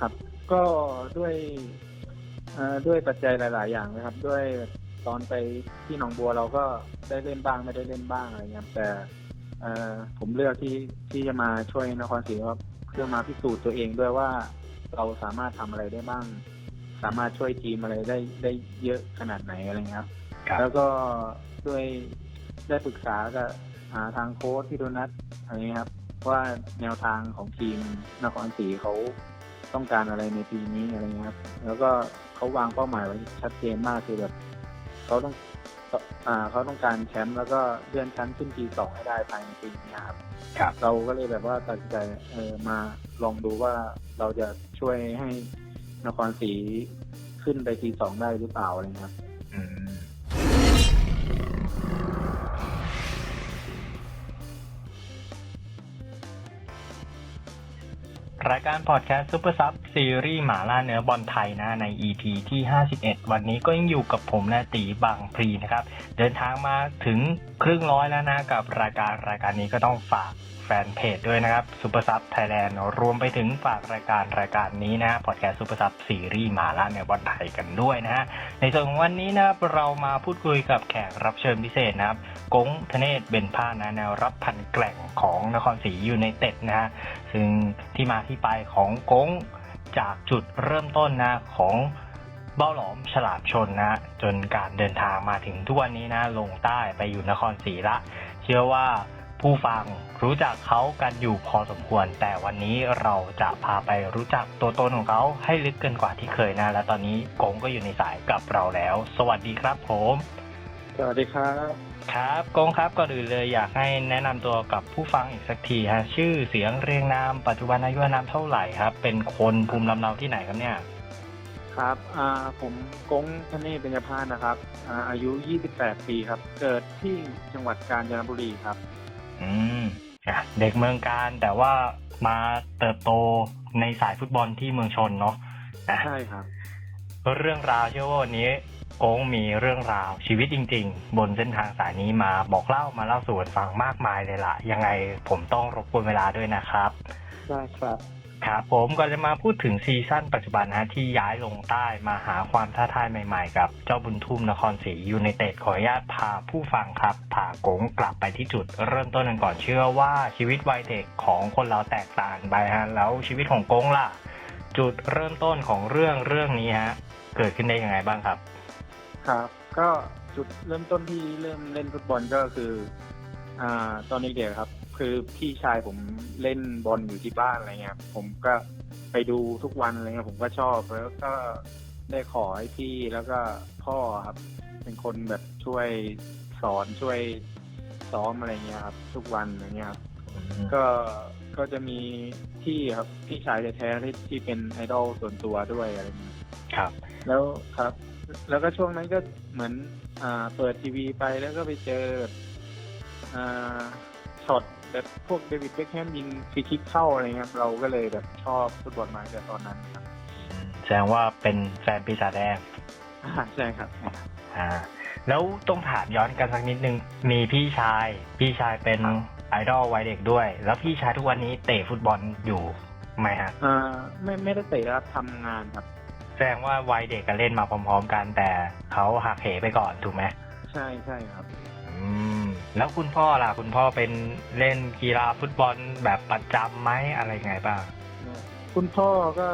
ครับ ก็ด้วยเอ่อด้วยปัจจัยหลาย ๆ อย่างนะครับ ด้วยตอนไปที่หนองบัวเราก็ได้เล่นบ้างไม่ได้เล่นบ้างอะไรเงี้ยครับแต่เอ่อผมเลือกที่ที่จะมาช่วยนครศรีว่าเพื่อมาพิสูจน์ตัวเองด้วยว่าเราสามารถทำอะไรได้บ้าง สามารถช่วยทีมอะไรได้ได้เยอะขนาดไหนอะไรเงี้ยครับครับ แล้วก็ด้วยได้ปรึกษากับหาทางโค้ชที่โดนัทอะไรเงี้ยครับว่าแนวทางของทีมนครศรีเขา ต้องการอะไรในปีนี้อะไรเงี้ยครับ แล้วก็เขาวางเป้าหมายไว้ชัดเจนมากคือแบบเขาต้องอ่าเขาต้องการแชมป์แล้วก็เลื่อนชั้นขึ้นปีสองให้ได้ภายในปีนี้ครับครับ เราก็เลยแบบว่าตัดสินใจเออมาลองดูว่าเราจะช่วยให้นครศรีขึ้นไปปีสองได้หรือเปล่าอะไรเงี้ยครับ อืม รายการพอดแคสต์ซูเปอร์ซับซีรีส์หมาล่าเนื้อบอลไทยนะใน EP ที่ 51 วันนี้ก็ยังอยู่กับผมนะตีบางพลีนะครับ เดินทางมาถึงครึ่งร้อยแล้วนะกับรายการรายการนี้ก็ต้องฝากแฟนเพจด้วยนะครับซูเปอร์ซับไทยแลนด์รวมไปถึงฝากรายการรายการนี้นะพอดแคสต์ซูเปอร์ซับซีรีส์หมาล่าเนื้อบอลไทยกันด้วยนะฮะในส่วนของวันนี้นะครับเรามาพูดคุยกับแขกรับเชิญพิเศษนะครับ กงธเนศเบนผ้านะแนวรับพันแกล่งของนครศรียูไนเต็ดนะฮะซึ่งที่มาที่ไปของกงจากจุดเริ่มต้นนะของเบ้าหลอมฉลาดชนนะจนการเดินทางมาถึงทุกวันนี้นะลงใต้ไปอยู่นครศรีละ เชื่อว่าผู้ฟังรู้จักเขากันอยู่พอสมควร แต่วันนี้เราจะพาไปรู้จักตัวตนของเขาให้ลึกเกินกว่าที่เคยนะ และตอนนี้กงก็อยู่ในสายกับเราแล้ว สวัสดีครับผม สวัสดีครับ ครับกงครับก่อนอื่นเลยอยากให้แนะนำตัวกับผู้ฟังอีกสักทีฮะชื่อเสียงเรียงนามปัจจุบันอายุอานามเท่าไหร่ครับ เป็นคนภูมิลำเนาที่ไหนครับเนี่ย ครับอ่าผมกงธเนศเบญจพานนะครับอ่าอายุ 28 ปีครับ เกิดที่จังหวัดกาญจนบุรีครับ อืมอะเด็กเมืองการแต่ว่ามาเติบโตในสายฟุตบอลที่เมืองชนเนาะอะใช่ครับ เรื่องราวเชื่อว่าวันนี้ โก้งมีเรื่องราวชีวิตจริง ๆ บนเส้นทางสายนี้มาบอกเล่ามาเล่าสู่กันฟังมากมายเลยล่ะ ยังไงผมต้องรบกวนเวลาด้วยนะครับ ได้ครับ ครับผมก่อนจะมาพูดถึงซีซั่นปัจจุบันนะที่ย้ายลงใต้มาหาความท้าทายใหม่ๆ กับเจ้าบุญทุ่มนครศรียูไนเต็ดขออนุญาตพาผู้ฟังครับพาโกงกลับไปที่จุดเริ่มต้นกันก่อนเชื่อว่าชีวิตวัยเด็กของคนเราแตกต่างไปฮะแล้วชีวิตของโกงล่ะ จุดเริ่มต้นของเรื่องเรื่องนี้ฮะเกิดขึ้นได้ยังไงบ้างครับ ครับ ก็จุดเริ่มต้นที่เริ่มเล่นฟุตบอลก็คือ อ่า ตอนเด็กๆครับ คือพี่ชายผมเล่นบอลอยู่ที่บ้านอะไรเงี้ยครับผมก็ไปดูทุกวันอะไรเงี้ยผมก็ชอบแล้วก็ได้ขอให้พี่แล้วก็พ่อครับ เป็นคนแบบช่วยสอนช่วยซ้อมอะไรเงี้ยครับ ทุกวันอะไรเงี้ยครับ ก็ก็จะมีพี่ครับ พี่ชายแท้ๆที่ที่เป็นไอดอลส่วนตัวด้วยอะไรเงี้ยครับ แล้วครับ แล้วก็ช่วงนั้นก็เหมือนอ่าเปิดทีวีไปแล้วก็ไปเจอแบบอ่าช็อตแบบพวกเดวิดเบคแฮมยิงฟรีคิกเข้าอะไรเงี้ยครับเราก็เลยแบบชอบฟุตบอลมาตั้งแต่ตอนนั้นครับแสดงว่าเป็นแฟนปีศาจแดงอ่าใช่ครับอ่า แล้วต้องถามย้อนกันสักนิดนึง มีพี่ชาย พี่ชายเป็นครับไอดอลวัยเด็กด้วย แล้วพี่ชายทุกวันนี้เตะฟุตบอลอยู่ไหมฮะอ่าไม่ไม่ได้เตะครับทำงานครับ แสดงว่าวัยเด็กก็เล่นมาพร้อม ๆ กันแต่เขาหักเหไปก่อนถูกไหมใช่ใช่ครับ อืม แล้วคุณพ่อล่ะ คุณพ่อเป็นเล่นกีฬาฟุตบอลแบบประจำไหมอะไรไงบ้างคุณพ่อก็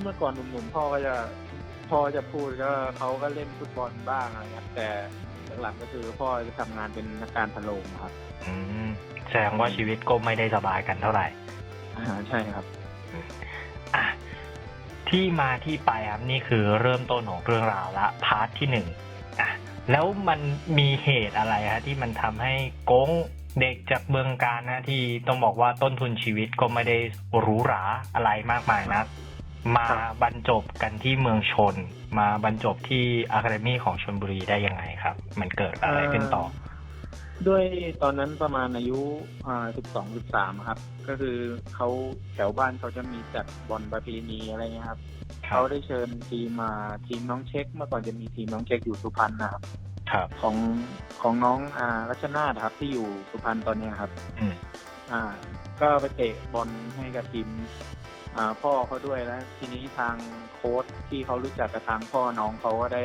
เมื่อก่อนหนุ่มๆพ่อก็จะพ่อจะพูดก็เขาก็เล่นฟุตบอลบ้างอะไรครับแต่หลักๆก็คือพ่อจะทำงานเป็นนักการพะโลงครับอืมแสดงว่าชีวิตก็ไม่ได้สบายกันเท่าไหร่อ่าใช่ครับ อะ ที่มาที่ไปครับนี่คือเริ่มต้นของเรื่องราวละพาร์ทที่หนึ่งอะแล้วมันมีเหตุอะไรฮะที่มันทำให้โก้งเด็กจากเมืองการนะที่ต้องบอกว่าต้นทุนชีวิตก็ไม่ได้หรูหราอะไรมากมายนะมาบรรจบกันที่เมืองชน มาบรรจบที่อะคาเดมี่ของชนบุรีได้ยังไงครับ มันเกิดอะไรขึ้นต่อ ด้วยตอนนั้นประมาณอายุอ่าสิบสองสิบสามครับ ก็คือเขาแถวบ้านเขาจะมีจัดบอลประเพณีอะไรเงี้ยครับครัเขาบได้เชิญทีมมาทีมน้องเช็ค เมื่อก่อนจะมีทีมน้องเช็คอยู่สุพรรณนะครับ ครับของของน้องอ่ารัชนาธครับที่อยู่สุพรรณตอนเนี้ยครับ อืมอ่า ก็ไปเตะบอลให้กับทีมอ่าพ่อเขาด้วยแล้ว ทีนี้ทางโค้ชที่เขารู้จักกับทางพ่อน้องเขาก็ได้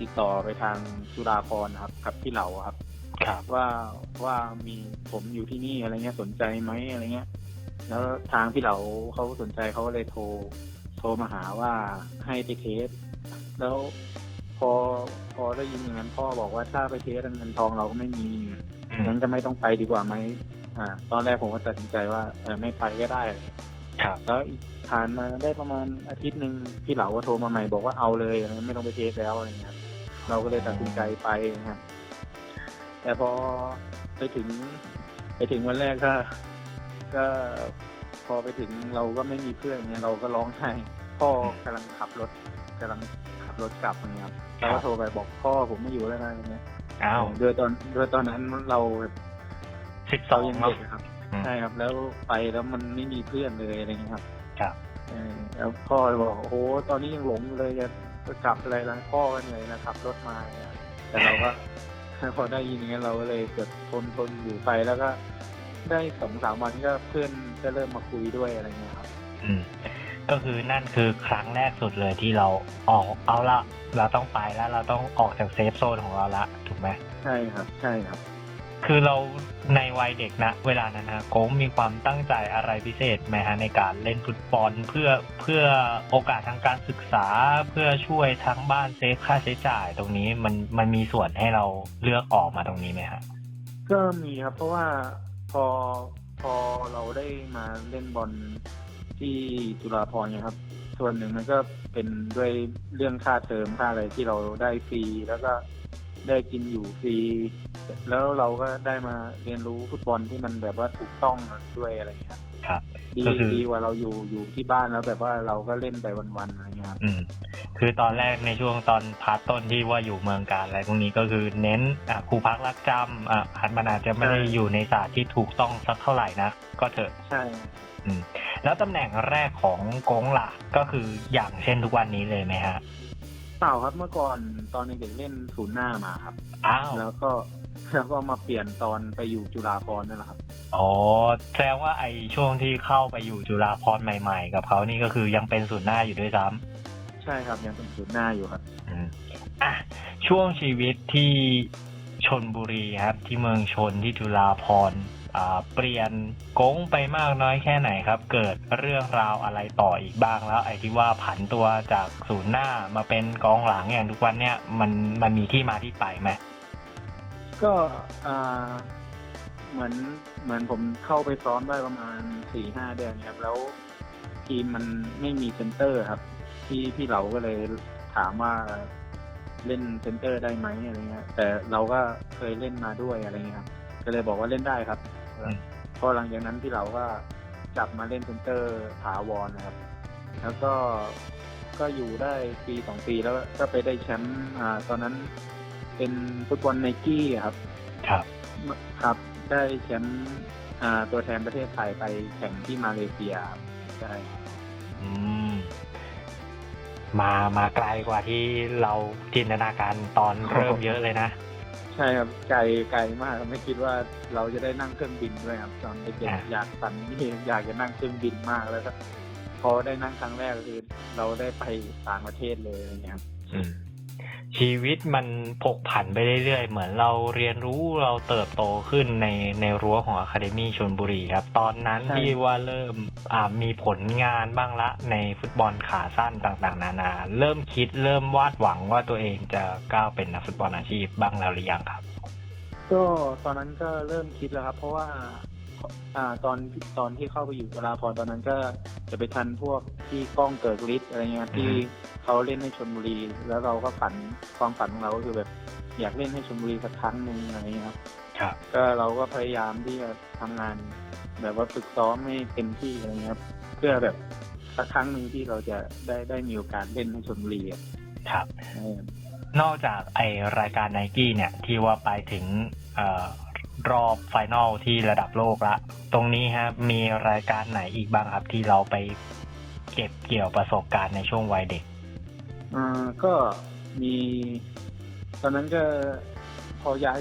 ติดต่อไปทางจุฬาพรณ์ครับกับพี่เหลาครับครับ ว่าว่ามีผมอยู่ที่นี่อะไรเงี้ยสนใจไหมอะไรเงี้ย แล้วทางพี่เหลาเขาสนใจเขาก็เลยโทร โทรมาหาว่าให้ไปเทส แล้วพอพอได้ยินอย่างนั้นพ่อบอกว่าถ้าไปเทสเงินทองเราก็ไม่มีอืมงั้นจะไม่ต้องไปดีกว่าไหมอ่า ตอนแรกผมก็ตัดสินใจว่าเออไม่ไปก็ได้ครับแล้วอีกผ่านมาได้ประมาณอาทิตย์หนึ่งพี่เหลาก็โทรมาใหม่บอกว่าเอาเลยไม่ต้องไปเทสแล้วอะไรเงี้ยเราก็เลยตัดสินใจไปนะครับ แต่พอไปถึง ไปถึงวันแรกก็ ก็พอไปถึงเราก็ไม่มีเพื่อนเนี่ยเราก็ร้องไห้พ่อกำลังขับรถกำลังขับรถกลับอย่างเงี้ยครับเราก็โทรไปบอกพ่อผมไม่อยู่แล้วนะอย่างเงี้ยอ้าวโดยตอนโดยตอนนั้นเราสิบสเราองยังเนาะเด็กอะครับอืมใช่ครับ แล้วไปแล้วมันไม่มีเพื่อนเลยอะไรเงี้ยครับ ครับเออแล้วพ่อเลยบอกโอ้โหตอนนี้ยังหลงอยู่เลยจะจะกลับอะไรแล้วพ่อก็เหนื่อยนะขับรถมาเนี่ยแต่เราก็ พอได้ยินอย่างนั้นเราก็เลยเกิดทนทนอยู่ไปแล้วก็ได้สองสามวันก็เพื่อนก็เริ่มมาคุยด้วยอะไรเงี้ยครับ อืม ก็คือนั่นคือครั้งแรกสุดเลยที่เราออกเอาละเราต้องไปแล้วเราต้องออกจากเซฟโซนของเราละถูกไหมใช่ครับ ใช่ครับ คือเราในวัยเด็กนะ เวลานั้นนะโก้มีความตั้งใจอะไรพิเศษไหมฮะในการเล่นฟุตบอลเพื่อเพื่อโอกาสทางการศึกษาเพื่อช่วยทั้งบ้านเซฟค่าใช้จ่ายตรงนี้มันมันมีส่วนให้เราเลือกออกมาตรงนี้ไหมฮะก็มีครับ เพราะว่าพอพอเราได้มาเล่นบอลที่จุฬาภรเนี่ยครับ ส่วนหนึ่งมันก็เป็นด้วยเรื่องค่าเทอมค่าอะไรที่เราได้ฟรีแล้วก็ ได้กินอยู่ฟรี แล้วเราก็ได้มาเรียนรู้ฟุตบอลที่มันแบบว่าถูกต้องด้วยอะไรอย่างเงี้ยครับครับดีก็คือดีกว่าเราอยู่อยู่ที่บ้านแล้วแบบว่าเราก็เล่นไปวันๆอะไรเงี้ยครับอืมคือตอนแรกในช่วงตอนพาร์ทต้นที่ว่าอยู่เมืองการอะไรพวกนี้ก็คือเน้นอะครูพักรักจำอะหันมันอาจจะไม่ได้อยู่ในศาสตร์ที่ถูกต้องสักเท่าไหร่นะก็เถอะ ใช่ อืม แล้วตำแหน่งแรกของกงหล่ะก็คืออย่างเช่นทุกวันนี้เลยไหมฮะ เปล่าครับเมื่อก่อนตอนเด็กๆเล่นศูนย์หน้ามาครับ อ้าว แล้วก็แล้วก็มาเปลี่ยนตอนไปอยู่จุฬาภรณ์นั่นแหละครับ อ๋อ แสดงว่าไอช่วงที่เข้าไปอยู่จุฬาภรณ์ใหม่ ๆ กับเขานี่ก็คือยังเป็นศูนย์หน้าอยู่ด้วยซ้ำ ใช่ครับยังเป็นศูนย์หน้าอยู่ครับ อืมอะช่วงชีวิตที่ชนบุรีครับ ที่เมืองชนที่จุฬาภรณ์อ่า เปลี่ยนโก้งไปมากน้อยแค่ไหนครับ เกิดเรื่องราวอะไรต่ออีกบ้างแล้ว ไอ้ที่ว่าผันตัวจากศูนย์หน้ามาเป็นกองหลังอย่างทุกวันเนี่ยมันมันมีที่มาที่ไปไหมก็เหมือนเหมือนผมเข้าไปซ้อมได้ประมาณสี่ห้าเดือนครับแล้วทีมมันไม่มีเซนเตอร์ครับ ที่พี่เราก็เลยถามว่าเล่นเซนเตอร์ได้ไหมอะไรเงี้ยแต่เราก็เคยเล่นมาด้วยอะไรเงี้ยครับก็เลยบอกว่าเล่นได้ครับ พอหลังจากนั้นพี่เราก็จับมาเล่นเซนเตอร์ถาวรนะครับ แล้วก็ก็อยู่ได้ปีสองปีแล้วก็ไปได้แชมป์อ่าตอนนั้นเป็นฟุตบอลไนกี้ครับ ครับ ครับได้แชมป์อ่าตัวแทนประเทศไทยไปแข่งที่มาเลเซียครับใช่อืมมามาไกลกว่าที่เราจินตนาการตอนเริ่มเยอะเลยนะ ใช่ครับไกลไกลมากครับไม่คิดว่าเราจะได้นั่งเครื่องบินด้วยครับ ตอนเด็กอ่า ๆอยากฝันนี่อยากจะนั่งเครื่องบินมากแล้วก็พอได้นั่งครั้งแรกก็คือเราได้ไปต่างประเทศเลยอะไรเงี้ยครับ อืม ชีวิตมันผกผันไปเรื่อยๆ เหมือนเราเรียนรู้เราเติบโตขึ้นในในรั้วของอะคาเดมี่ชนบุรีครับ ตอนนั้นใช่ที่ว่าเริ่มอ่ามีผลงานบ้างละในฟุตบอลขาสั้นต่างๆ นานา เริ่มคิดเริ่มวาดหวังว่าตัวเองจะก้าวเป็นนักฟุตบอลอาชีพบ้างแล้วหรือยังครับ ก็ตอนนั้นก็เริ่มคิดแล้วครับ เพราะว่า อ่าตอนตอนที่เข้าไปอยู่จุฬาภรณ์ตอนนั้นก็จะไปทันพวกที่กล้องเกิดฤทธิ์อะไรเงี้ยที่เขาเล่นให้ชนบุรี แล้วเราก็ฝันความฝันของเราก็คือแบบอยากเล่นให้ชนบุรีสักครั้งหนึ่งอะไรเงี้ยครับครับ ก็เราก็พยายามที่จะทำงาน แบบว่าฝึกซ้อมให้เต็มที่อะไรเงี้ยครับเพื่อแบบสักครั้งหนึ่งที่เราจะได้ได้มีโอกาสเล่นให้ชนบุรีอะครับใช่นอกจากไอรายการไนกี้เนี่ย ที่ว่าไปถึงเอ่อ รอบไฟนอลที่ระดับโลกละ ตรงนี้ฮะมีรายการไหนอีกบ้างครับ ที่เราไปเก็บเกี่ยวประสบการณ์ในช่วงวัยเด็ก อ่าก็มี ตอนนั้นก็พอย้าย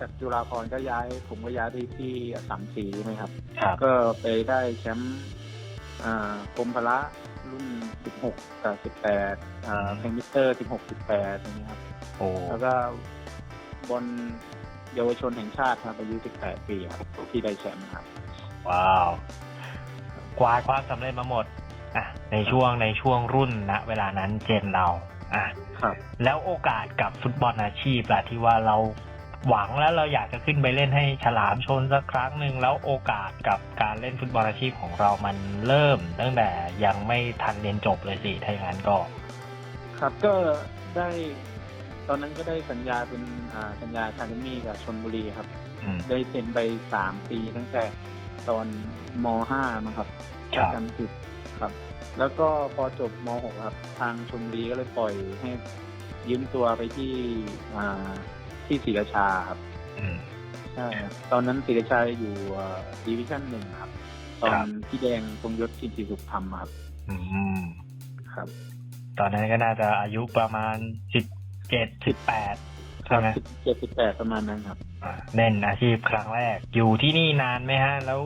จากจุฬาภรณ์ก็ย้าย ผมก็ย้ายไปที่อัสสัมศรีใช่ไหมครับ ครับ ก็ไปได้แชมป์อ่ากรมพละรุ่น 16 กับ 18อ่าเพนมิเตอร์ 16 18อย่างเงี้ยครับ โอ้ แล้วก็บอล เยาวชนแห่งชาติครับอายุ 18 ปีครับที่ได้แชมป์ครับ ว้าวกวาดความสำเร็จมาหมดอะในช่วงในช่วงรุ่นณเวลานั้นเจนเราอะครับ แล้วโอกาสกับฟุตบอลอาชีพล่ะที่ว่าเราหวังแล้วเราอยากจะขึ้นไปเล่นให้ฉลามชนสักครั้งหนึ่งแล้วโอกาสกับการเล่นฟุตบอลอาชีพของเรามันเริ่ม ตั้งแต่ยังไม่ทันเรียนจบเลยสิถ้าอย่างนั้นก็ ครับก็ได้ ตอนนั้นก็ได้สัญญาเป็นอ่าสัญญาคาเดมี่กับชนบุรีครับ อืม ได้เซ็นไปสามปีตั้งแต่ตอนมห้ามั้งครับครับจำผิดครับ แล้วก็พอจบมหกครับ ทางชลบุรีก็เลยปล่อยให้ยืมตัวไปที่อ่าที่ศรีราชาครับ อืม ใช่ครับตอนนั้นศรีราชาอยู่ดิวิชั่นหนึ่งครับ ตอครันบพี่แดงทรงยศชินศรีสุขทำครับ อืม ครับ ตอนนั้นก็น่าจะอายุประมาณสิบ เจ็ดสิบแปดใช่ไหมสิบเจ็ดสิบแปดประมาณนั้นครับอะเล่นอาชีพครั้งแรก อยู่ที่นี่นานไหมฮะ แล้ว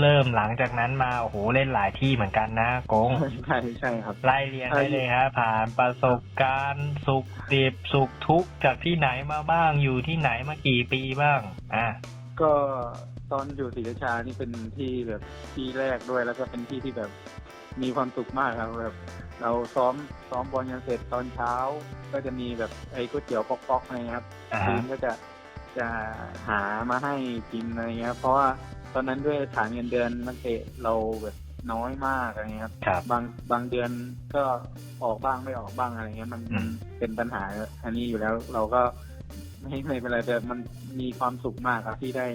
เริ่มหลังจากนั้นมาโอ้โหเล่นหลายที่เหมือนกันนะโกงใช่ใช่ครับไล่เรียนได้เลยฮะผ่านประสบการณ์สุขดิบสุขทุกข์จากที่ไหนมาบ้างอยู่ที่ไหนมากี่ปีบ้างอะก็ตอนอยู่ศรีราชานี่เป็นที่แบบที่แรกด้วยแล้วก็เป็นที่ที่แบบมีความสุขมากครับแบบ เราซ้อมซ้อมบอลกันเสร็จตอนเช้า ก็จะมีแบบไอ้ก๋วยเตี๋ยวป๊อกๆอะไรเงี้ยครับอ่าทีฮะ มก็จะจะหามาให้กินอะไรเงี้ยเพราะว่าตอนนั้นด้วยฐานเงินเดือนนักเตะเราแบบน้อยมากอะไรเงี้ยครับครับ บางบางเดือนก็ออกบ้างไม่ออกบ้างอะไรเงี้ยมันอืมมันเป็นปัญหาอันนี้อยู่แล้วเราก็ไม่ไม่เป็นไรแต่มันมีความสุขมากครับที่ได้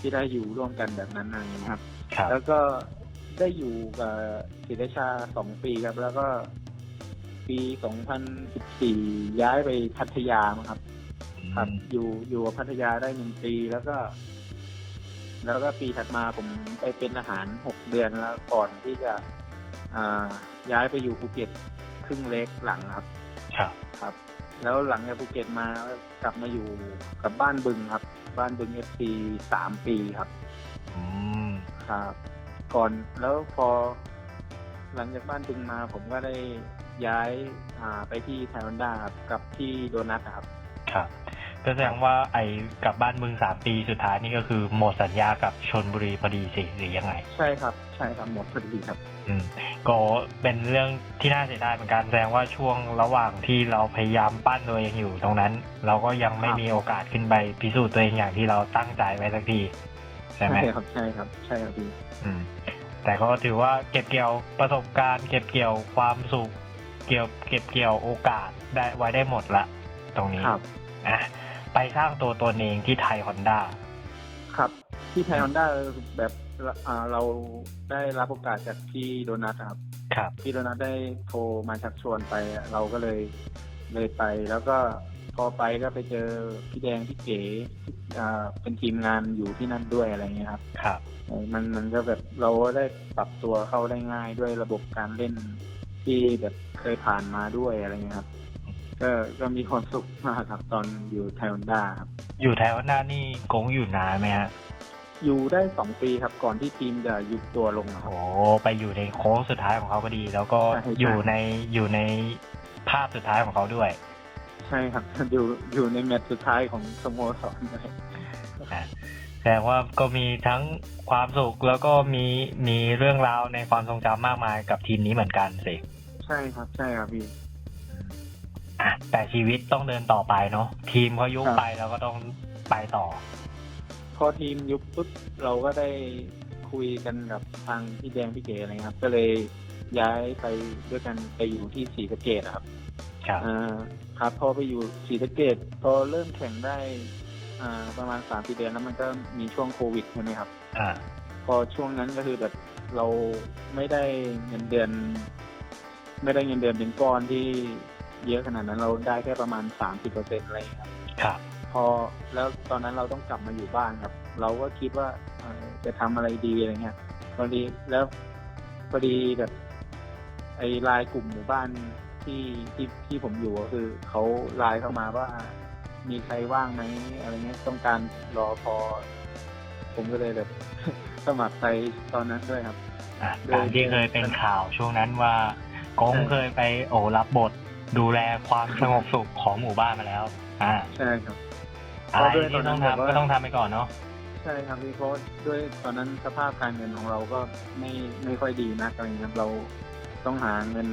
ที่ได้อยู่ร่วมกันแบบนั้นอะไรเงี้ยครับ ครับ แล้วก็ ได้อยู่กับศิริชาสองปีครับ แล้วก็ปีสองพันสิบสี่ย้ายไปพัทยามั้งครับ ครับ อยู่อยู่กับพัทยาได้หนึ่งปีแล้วก็ แล้วก็ปีถัดมาผมไปเป็นทหารหกเดือนแล้วก่อนที่จะอ่าย้ายไปอยู่ภูเก็ตครึ่งเล็กหลังครับ ครับ ครับ แล้วหลังจากภูเก็ตมาก็กลับมาอยู่กับบ้านบึงครับ บ้านบึงเอฟซีสามปีครับ อืม ครับ ก่อนแล้วพอหลังจากบ้านบึงมา ผมก็ได้ย้ายอ่าไปที่ไทวันด้าครับกับที่โดนัทครับ ครับ ก็แสดงว่าไอ้กลับบ้านมึงสามปีสุดท้ายนี่ก็คือหมดสัญญากับชนบุรีพอดีสิหรือยังไง ใช่ครับ ใช่ครับหมดพอดีครับ อืมก็เป็นเรื่องที่น่าเสียดายเหมือนกันแสดงว่าช่วงระหว่างที่เราพยายามปั้นตัวเองอยู่ตรงนั้น เราก็ยังไม่ครับ มีโอกาสขึ้นไปพิสูจน์ตัวเองอย่างที่เราตั้งใจไว้สักทีใช่ไหมครับใช่ครับใช่ครับพี่อืมแต่ก็ถือว่าเก็บเกี่ยวประสบการณ์ เก็บเกี่ยวความสุข เกี่ยวเก็บเกี่ยวโอกาสได้ไว้ได้หมดละ ตรงนี้ครับอะไปสร้างตัวตนเองที่ไทยฮอนด้าครับ ที่ไทยฮอนด้าแบบอ่าเราได้รับโอกาสจากพี่โดนัทครับ ครับ พี่โดนัทได้โทรมาชักชวนไป เราก็เลยเลยไปแล้วก็ พอไปก็ไปเจอพี่แดงพี่เก๋อ่าเป็นทีมงานอยู่ที่นั่นด้วยอะไรเงี้ยครับครับเออมันมันก็แบบเราก็ได้ปรับตัวเข้าได้ง่ายด้วยระบบการเล่นที่แบบเคยผ่านมาด้วยอะไรเงี้ยครับ ก็ก็มีความสุขมากครับตอนอยู่ไทยฮอนด้าครับอยู่ไทยฮอนด้านี่กงอยู่นานไหมฮะอยู่ได้สองปีครับก่อนที่ทีมจะยุบตัวลงครับโอ้ไปอยู่ในโค้งสุดท้ายของเขาพอดี แล้วก็ใช่ใช่อยู่ในอยู่ในภาพสุดท้ายของเขาด้วยใช่ครับอยู่อยู่ในแมตช์สุดท้ายของสโมสรด้วยนะแสดงว่าก็มีทั้งความสุขแล้วก็มีมีเรื่องราวในความทรงจำมากมายกับทีมนี้เหมือนกันสิใช่ครับใช่ครับพี่อะแต่ชีวิตต้องเดินต่อไปเนาะทีมเขายุบครับไปเราก็ต้องไปต่อ พอทีมยุบปุ๊บเราก็ได้คุยกันกับทางพี่แดงพี่เก๋อะไรครับ ก็เลยย้ายไปด้วยกันไปอยู่ที่ศรีสะเกดครับ ครับอ่าครับพอไปอยู่ศรีสะเกดพอเริ่มแข่งได้อ่าประมาณสามสี่เดือนแล้วมันก็มีช่วงโควิดใช่ไหมครับ อ่า พอช่วงนั้นก็คือแบบเราไม่ได้เงินเดือน ไม่ได้เงินเดือนเป็นก้อนที่เยอะขนาดนั้นเราได้แค่ประมาณสามสิบเปอร์เซ็นต์อะไรอย่างเงี้ยครับ ครับ พอแล้วตอนนั้นเราต้องกลับมาอยู่บ้านครับ เราก็คิดว่าเอ่อจะทำอะไรดีอะไรเงี้ยพอดีแล้วพอดีแบบไอ้ไลน์กลุ่มหมู่บ้าน ที่ที่ที่ผมอยู่ก็คือเขาไลน์เข้ามาว่า มีใครว่างไหมอะไรเงี้ยต้องการรอพอ ผมก็เลยแบบ สมัครไปตอนนั้นด้วยครับอะโดยตามที่เคยเป็นข่าวช่วงนั้นว่าโกงใช่เคยไปโอ้รับบทดูแลความสงบสุขของหมู่บ้านมาแล้ว อ่าใช่ครับอะไรเพราะด้วยตอที่นนั้ต้อนงแบบว่าทำก็ต้องทำไปก่อนเนาะใช่ครับพี่เพราะด้วยตอนนั้นสภาพการเงินของเราก็ไม่ไม่ค่อยดีนักอะไรเงี้ยครับเรา ต้องหาเงิน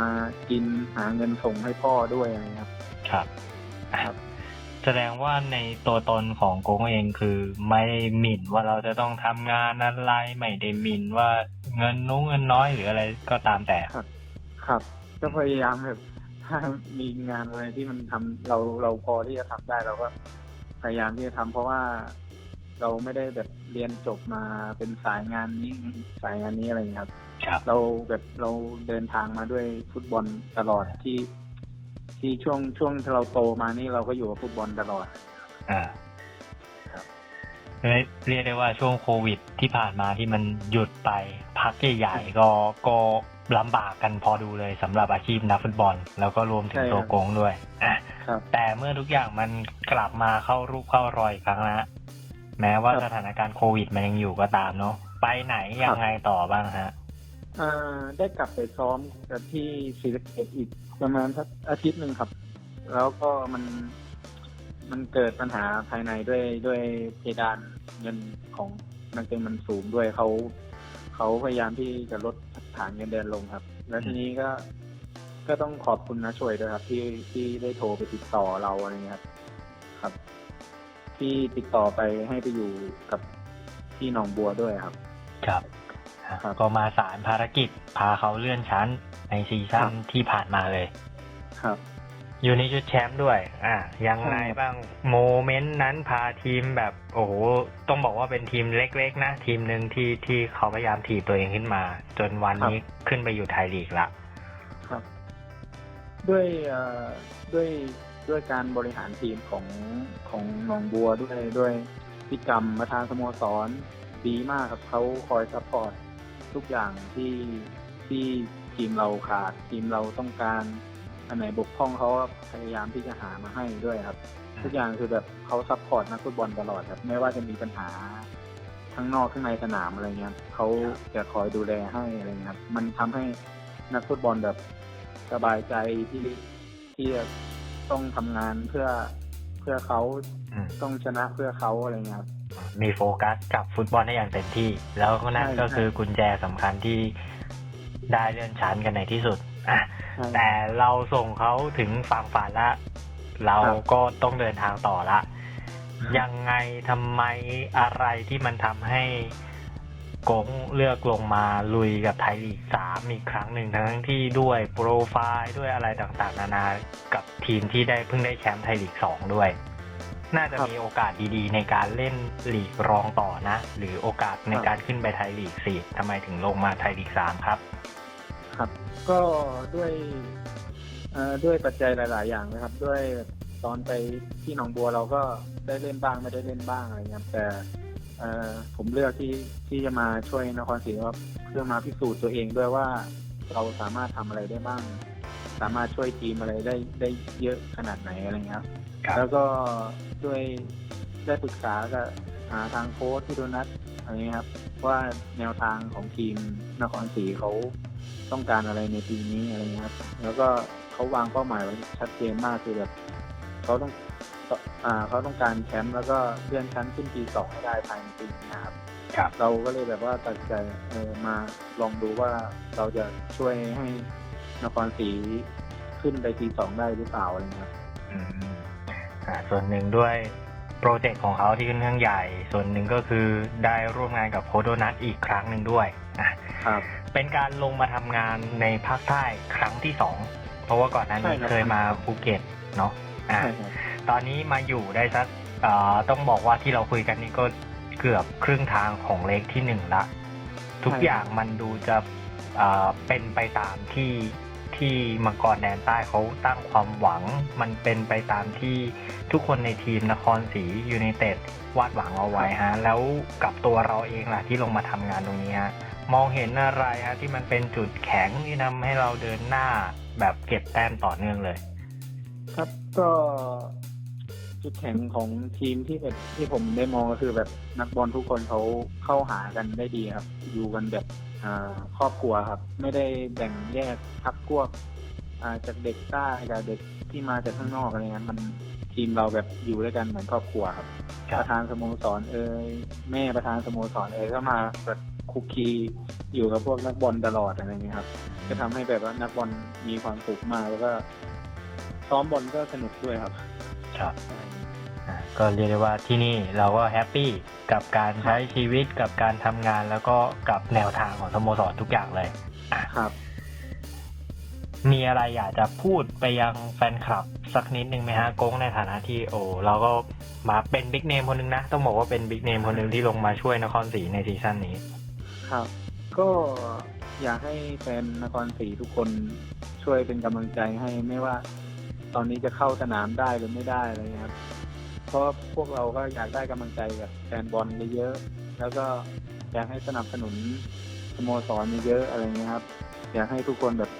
มากินหาเงินส่งให้พ่อด้วยอะไรเงี้ยครับ ครับ ครับ แสดงว่าในตัวตนของโกงเองคือไม่ได้หมิ่นว่าเราจะต้องทำงานอะไรไม่ได้หมิ่นว่าเงินนู้นเงินน้อยหรืออะไรก็ตามแต่ครับ ก็พยายามแบบถ้ามีงานอะไรที่มันทำเราเราพอที่จะทำได้เราก็พยายามที่จะทำเพราะว่า เราไม่ได้แบบเรียนจบมาเป็นสายงานนี้สายงานนี้อะไรอย่างเงี้ยครับ ครับเราแบบเราเดินทางมาด้วยฟุตบอลตลอดที่ ที่ช่วงช่วงที่เราโตมานี่เราก็อยู่กับฟุตบอลตลอด อ่าครับเลยเรียกได้ว่าช่วงโควิดที่ผ่านมาที่มันหยุดไปพักใหญ่ๆก็ก็ลำบากกันพอดูเลยสำหรับอาชีพนักฟุตบอล แล้วก็รวมถึงใช่ครับ ตัวโกงด้วยอะ ครับ แต่เมื่อทุกอย่างมันกลับมาเข้ารูปเข้ารอยอีกครั้งแล้ว แม้ว่าครับสถานการณ์โควิดมันยังอยู่ก็ตามเนาะไปไหนยังไงต่อบ้างฮะอ่าได้กลับไปซ้อมกับที่ศรีสะเกษอีกประมาณสักอาทิตย์หนึ่งครับ แล้วก็มันมันเกิดปัญหาภายในด้วยด้วยเพดานเงินของนักเตะมันสูงด้วยเขาเขาพยายามที่จะลดฐานเงินเดือนลงครับ แล้วทีนี้ก็ก็ต้องขอบคุณนะช่วยด้วยครับ ที่ที่ได้โทรไปติดต่อเราอะไรเงี้ยครับครับ ที่ติดต่อไปให้ไปอยู่กับที่หนองบัวด้วยครับ ครับอะครับก็มาสารภารกิจพาเขาเลื่อนชั้นในซีซั่นครับ ที่ผ่านมาเลย ครับ อยู่ในชุดแชมป์ด้วย อะยังไงใช่บ้างโมเมนต์นั้นพาทีมแบบ โอ้โห ต้องบอกว่าเป็นทีมเล็กๆ นะ ทีมหนึ่งที่ที่เขาพยายามถีบตัวเองขึ้นมา จนวันนี้ขึ้นไปอยู่ไทยลีกละ ครับ ด้วยเอ่อด้วย ด้วยการบริหารทีมของของหนองบัวด้วยด้วยพิกรรมประธานสโมสรดีมากครับเขาคอยซัพพอร์ตทุกอย่างที่ที่ทีมเราขาดทีมเราต้องการอันไหนบกพร่องเขาก็พยายามที่จะหามาให้ด้วยครับ ทุกอย่างคือแบบเขาซัพพอร์ตนักฟุตบอลตลอดครับ ไม่ว่าจะมีปัญหาข้งนอกข้างในสนามอะไรเงี้ยเขาจะคอยดูแลให้อะไรเงี้ยครับมันทำให้นักฟุตบอลแบบสบายใจที่ที่ ต้องทำงานเพื่อเพื่อเขาอืม ต้องชนะเพื่อเขาอะไรเงี้ยครับ มีโฟกัสกับฟุตบอลได้อย่างเต็มที่ แล้วก็นั่นใช่ ก็ใช่คือกุญแจสำคัญที่ได้เลื่อนชั้นกันในที่สุดอะใช่ แต่เราส่งเขาถึงฝั่งฝันละ เราครับก็ต้องเดินทางต่อละ ครับ ยังไงทำไมอะไรที่มันทำให้ กงเลือกลงมาลุยกับไทยลีกสามอีกครั้งหนึ่งทั้งที่ด้วยโปรไฟล์ด้วยอะไรต่างๆ นานากับทีมที่ได้เพิ่งได้แชมป์ไทยลีกสองด้วย น่าจะมีโอกาสดีๆ ในการเล่นลีกรองต่อนะ หรือโอกาสในการขึ้นไปไทยลีกสี่ทำไมถึงลงมาไทยลีกสามครับ ครับ ก็ด้วยด้วยปัจจัยหลาย ๆ อย่างนะครับ ด้วยตอนไปที่หนองบัวเราก็ได้เล่นบ้างไม่ได้เล่นบ้างอะไรเงี้ยแต่ เอ่อผมเลือกที่ที่จะมาช่วยนครศรีว่าเพื่อมาพิสูจน์ตัวเองด้วยว่าเราสามารถทำอะไรได้บ้าง สามารถช่วยทีมอะไรได้ได้เยอะขนาดไหนอะไรเงี้ยครับครับ แล้วก็ด้วยได้ปรึกษากับหาทางโค้ชที่โดนัทอะไรเงี้ยครับ ว่าแนวทางของทีมนครศรีเขาต้องการอะไรในปีนี้อะไรเงี้ยครับ แล้วก็เขาวางเป้าหมายไว้ชัดเจนมากคือแบบเขาต้อง อ่าเขาต้องการแชมป์แล้วก็เลื่อนชั้นขึ้นปีสองให้ได้ภายในปีนี้นะครับครับเราก็เลยแบบว่าตัดสินใจเออมาลองดูว่าเราจะช่วยให้นครศรีขึ้นไปปีสองได้หรือเปล่าอะไรเงี้ยครับอืมอ่าส่วนหนึ่งด้วยโปรเจกต์ของเขาที่ค่อนข้างใหญ่ ส่วนหนึ่งก็คือได้ร่วมงานกับโคโดนัทอีกครั้งหนึ่งด้วยอะครับ เป็นการลงมาทำงานในภาคใต้ครั้งที่สองเพราะว่าก่อนหน้านี้ใช่ครับ เคยมาภูเก็ตเนาะอะใช่ครับ ตอนนี้มาอยู่ได้สักอ่าต้องบอกว่าที่เราคุยกันนี่ก็เกือบครึ่งทางของเลขที่หนึ่งละ ทุกอย่างมันดูจะอ่าเป็นไปตามที่ที่มังกรแดนใต้เขาตั้งความหวัง มันเป็นไปตามที่ทุกคนในทีมนครศรียูไนเต็ดวาดหวังเอาไว้ฮะ แล้วกับตัวเราเองล่ะที่ลงมาทำงานตรงนี้ฮะมองเห็นอะไรฮะที่มันเป็นจุดแข็งที่ทำให้เราเดินหน้าแบบเก็บแต้มต่อเนื่องเลย ครับก็ จุดแข็งของทีมที่แบบที่ผมได้มองก็คือแบบนักบอลทุกคนเขาเข้าหากันได้ดีครับ อยู่กันแบบอ่าครอบครัวครับ ไม่ได้แบ่งแยกพักพวกอ่าจากเด็กใต้กับเด็กที่มาจากข้างนอกอะไรเงี้ยมันทีมเราแบบอยู่ด้วยกันเหมือนครอบครัวครับครัปบระธานสโมสรเอ่ยแม่ประธานสโมสรเอ่ยก็มาแบบคุกคีอยู่กับพวกนักบอลตลอดอะไรเงี้ยครับ ก็ทำให้แบบว่านักบอลมีความสุขมากแล้วก็ซ้อมบอลก็สนุกด้วยครับ ครับอ่าก็เรียกได้ว่าที่นี่เราก็แฮปปี้กับการใช้ชีวิตกับการทำงานแล้วก็กับแนวทางของสโมสรทุกอย่างเลยอะครับ มีอะไรอยากจะพูดไปยังแฟนคลับ สักนิดนึงไหมฮะโก้งในฐานะที่โอ้เราก็มาเป็นบิ๊กเนมคนหนึงนะ ต้องบอกว่าเป็นบิ๊กเนมคนหนึงที่ลงมาช่วยนครศรีในซีซั่นนี้ ครับ ก็อยากให้แฟนนครศรีทุกคนช่วยเป็นกำลังใจให้ไม่ว่า ตอนนี้จะเข้าสนามได้หรือไม่ได้อะไรเงี้ยครับเพราะพวกเราก็อยากได้กำลังใจจากแฟนบอลเยอะๆแล้วก็อยากให้สนับสนุนสโมสรเยอะๆอะไรเงี้ยครับ อยากให้ทุกคนแบบ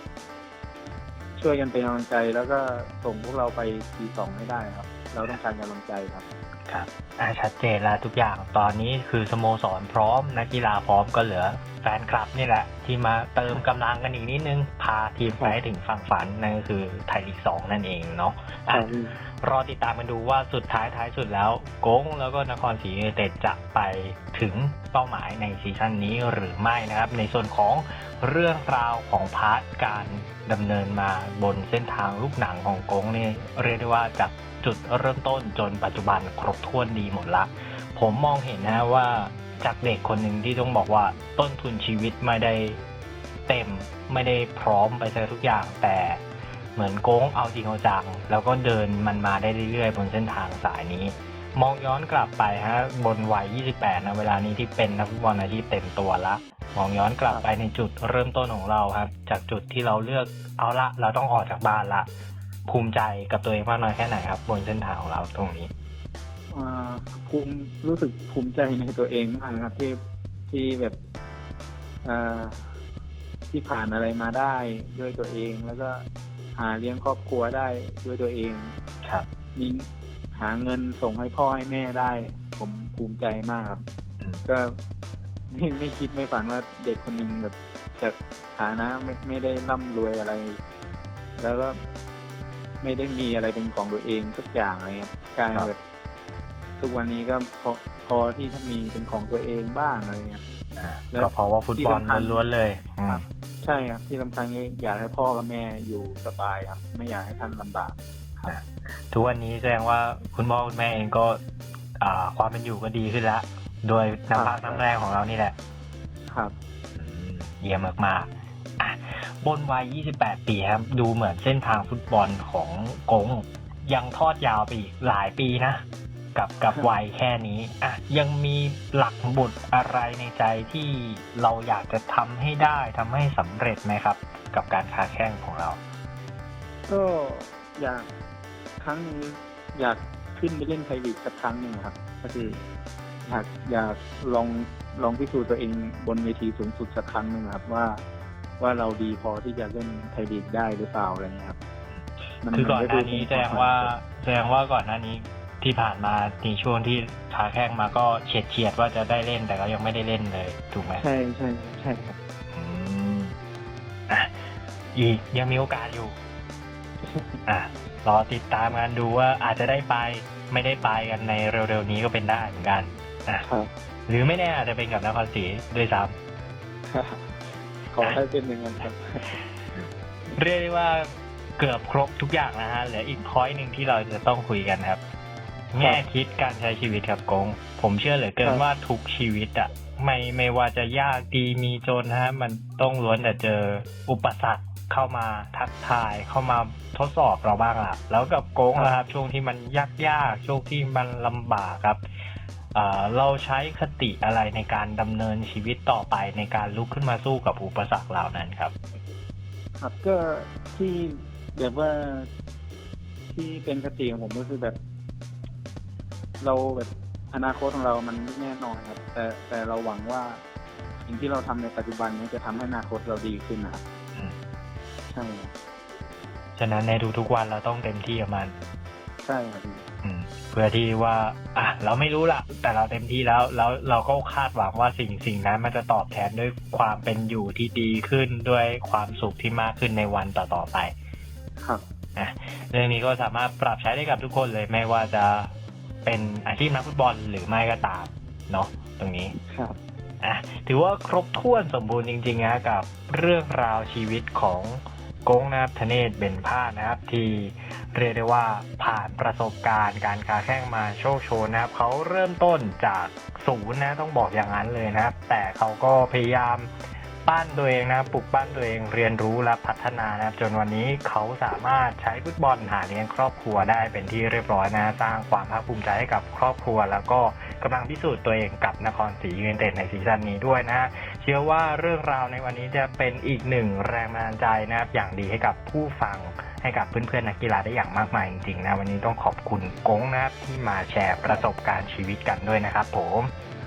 ช่วยกันเป็นกำลังใจแล้วก็ส่งพวกเราไปทีสองให้ได้ครับ เราต้องการกำลังใจครับครับอ่าชัดเจนแล้วทุกอย่างตอนนี้คือสโมสรพร้อมนักกีฬาพร้อมก็เหลือแฟนคลับนี่แหละ ที่มาเติมกำลังกันอีกนิดนึง พาทีมไปให้ถึงฝั่งฝันนั่นก็คือไทยลีกสองนั่นเองเนาะอะ รอติดตามกันดูว่าสุดท้ายท้ายสุดแล้วโก้งแล้วก็นครศรียูไนเต็ดจะไปถึงเป้าหมายในซีซั่นนี้หรือไม่นะครับ ในส่วนของเรื่องราวของพาร์ทการดำเนินมาบนเส้นทางลูกหนังของโก้งนี่เรียกได้ว่าจากจุดเริ่มต้นจนปัจจุบันครบถ้วนดีหมดละ ผมมองเห็นนะว่าจากเด็กคนหนึ่งที่ต้องบอกว่าต้นทุนชีวิตไม่ได้เต็มไม่ได้พร้อมไปซะทุกอย่างแต่ เหมือนโก้งเอาจริงเอาจังแล้วก็เดินมันมาได้เรื่อยๆ บนเส้นทางสายนี้ มองย้อนกลับไปฮะบนวัย 28 นะเวลานี้ที่เป็นนักฟุตบอลอาชีพเต็มตัวละมองย้อนกลับไปในจุดเริ่มต้นของเราครับ จากจุดที่เราเลือกเอาละ เราต้องออกจากบ้านละ ภูมิใจกับตัวเองมากน้อยแค่ไหนครับ บนเส้นทางของเราตรงนี้อ่าภูมิรู้สึกภูมิใจในตัวเองมากนะครับที่ที่แบบอ่าที่ผ่านอะไรมาได้ด้วยตัวเองแล้วก็ หาเลี้ยงครอบครัวได้ด้วยตัวเองครับมีหาเงินส่งให้พ่อให้แม่ได้ ผมภูมิใจมากครับอืมก็ไม่ไม่คิดไม่ฝันว่าเด็กคนหนึ่งแบบจากฐานะไม่ไม่ได้ร่ำรวยอะไร แล้วก็ไม่ได้มีอะไรเป็นของตัวเองสักอย่างอะไรเงี้ยกลายครับแบบทุกวันนี้ก็พอพอที่จะมีเป็นของตัวเองบ้างอะไรเงี้ยอ่าแล้วก็เพราะว่าฟุตบอลที่สำคัญล้วนๆเลยอืม ใช่ครับที่สำคัญก็อยากให้พ่อกับแม่อยู่สบายครับ ไม่อยากให้ท่านลำบากทุกวันนี้แสดงว่าคุณพ่อคุณแม่เองก็ อ่า ความเป็นอยู่ก็ดีขึ้นแล้วโดยน้ำพักน้ำแรงของเรานี่แหละ ครับอืมเยี่ยมมากๆอะบนวัย 28 ปีครับ ดูเหมือนเส้นทางฟุตบอลของกงยังทอดยาวไปอีกหลายปีนะ กับกับครับวัยแค่นี้อะยังมีหลักบุตรอะไรในใจที่เราอยากจะทำให้ได้ทำให้สำเร็จไหมครับ กับการค้าแข้งของเรา ก็อยากครั้งหนึงอยากขึ้นไปเล่นไทยลีกสักครั้งหนึ่งครับ ก็คืออยากอยากลองลองพิสูจน์ตัวเองบนเวทีสูงสุดสักครั้งหนึ่งครับว่าว่าเราดีพอที่จะเล่นไทยลีกได้หรือเปล่าอะไรเงี้ยครับมัคือก่อนหน้านี้มัแสดงว่าแสดงว่าก่อนหน้านี้ ที่ผ่านมาในช่วงที่ขาแข้งมาก็เฉียดเฉียดๆว่าจะได้เล่นแต่ก็ยังไม่ได้เล่นเลย ถูกไหมใช่ใช่ใช่ครับอืมอะอีกยังมีโอกาสอยู่ อะรอติดตามกันดูว่าอาจจะได้ไปไม่ได้ไปกันในเร็วๆนี้ก็เป็นได้เหมือนกันอะครับหรือไม่แน่อาจจะเป็นกับนครศรีด้วยซ้ขอให้เป็นอย่างนั้นครับำเรียกได้ว่าเกือบครบทุกอย่างนะฮะเหลืออีกพอยหนึ่งที่เราจะต้องคุยกันครับ แง่คิดการใช้ชีวิตครับกง ผมเชื่อเหลือเกินครับว่าทุกชีวิตอะไม่ไม่ว่าจะยากดีมีจนฮะ มันต้องล้วนแต่เจออุปสรรคเข้ามาทักทายเข้ามาทดสอบเราบ้างล่ะ แล้วกับโกงนะครับ ช่วงที่มันยากยากๆช่วงที่มันลำบากครับเอ่อเราใช้คติอะไรในการดำเนินชีวิตต่อไปในการลุกขึ้นมาสู้กับอุปสรรคเหล่านั้นครับ ครับก็ที่แบบว่าที่เป็นคติของผมก็คือแบบ เราแบบอนาคตของเรามันไม่แน่นอนครับ แต่แต่เราหวังว่าสิ่งที่เราทำในปัจจุบันนี้จะทำให้อนาคตเราดีขึ้นนะครับอืมใช่ครับฉะนั้นในทุกๆวันเราต้องเต็มที่กับมัน ใช่ครับพี่อือืมเพื่อที่ว่า อะเราไม่รู้ละแต่เราเต็มที่แล้วแล้วเราก็คาดหวังว่าสิ่งสิ่งนั้นมันจะตอบแทนด้วยความเป็นอยู่ที่ดีขึ้นด้วยความสุขที่มากขึ้นในวันต่อๆไป ครับนะเรื่องนี้ก็สามารถปรับใช้ได้กับทุกคนเลยไม่ว่าจะ เป็นอาชีพนักฟุตบอลหรือไม่ก็ตามเนาะตรงนี้ครับอะถือว่าครบถ้วนสมบูรณ์จริงๆนะกับเรื่องราวชีวิตของโก้งนะครับธเนศเบนพาสนะครับ ที่เรียกได้ว่าผ่านประสบการณ์การค้าแข่งมาโชคโชนนะครับเขาเริ่มต้นจากศูนย์นะต้องบอกอย่างนั้นเลยนะครับ แต่เขาก็พยายาม ปั้นตัวเองนะปลุกปั้นตัวเองเรียนรู้และพัฒนานะครับ จนวันนี้เขาสามารถใช้ฟุตบอลหาเลี้ยงครอบครัวได้เป็นที่เรียบร้อยนะสร้างความภาคภูมิใจให้กับครอบครัว แล้วก็กำลังพิสูจน์ตัวเองกับนครศรียูไนเต็ดในซีซั่นนี้ด้วยนะเชื่อว่าเรื่องราวในวันนี้จะเป็นอีกหนึ่งแรงบันดาลใจนะครับอย่างดีให้กับผู้ฟังให้กับเพื่อนๆนักกีฬาได้อย่างมากมายจริงๆนะวันนี้ต้องขอบคุณกงนะครับที่มาแชร์ประสบการณ์ชีวิตกันด้วยนะครับผม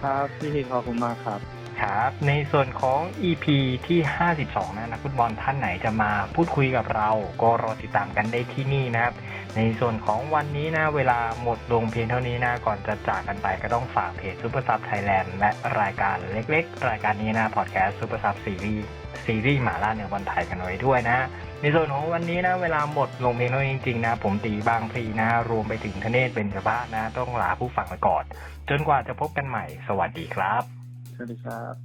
ครับพี่ขอบคุณมากครับ ครับ ในส่วนของ EP ที่ 52 นะนักฟุตบอลท่านไหนจะมาพูดคุยกับเรา ก็รอติดตามกันได้ที่นี่นะครับ ในส่วนของวันนี้นะ เวลาหมดลงเพียงเท่านี้นะ ก่อนจะจากกันไปก็ต้องฝากเพจ Super Sub Thailand และรายการเล็กๆ รายการนี้นะพอดแคสต์ Super Sub ซีรีส์ซีรีส์หมาล่าเหนือบอลไทยกันไว้ด้วยนะในส่วนของวันนี้นะเวลาหมดลงเพียงเท่านี้จริงๆนะผมตีบางพลีนะ รวมไปถึงทเนศเป็นจบ้าสนะ ต้องลาผู้ฟังไปก่อน จนกว่าจะพบกันใหม่ สวัสดีครับ สวัสดีครับ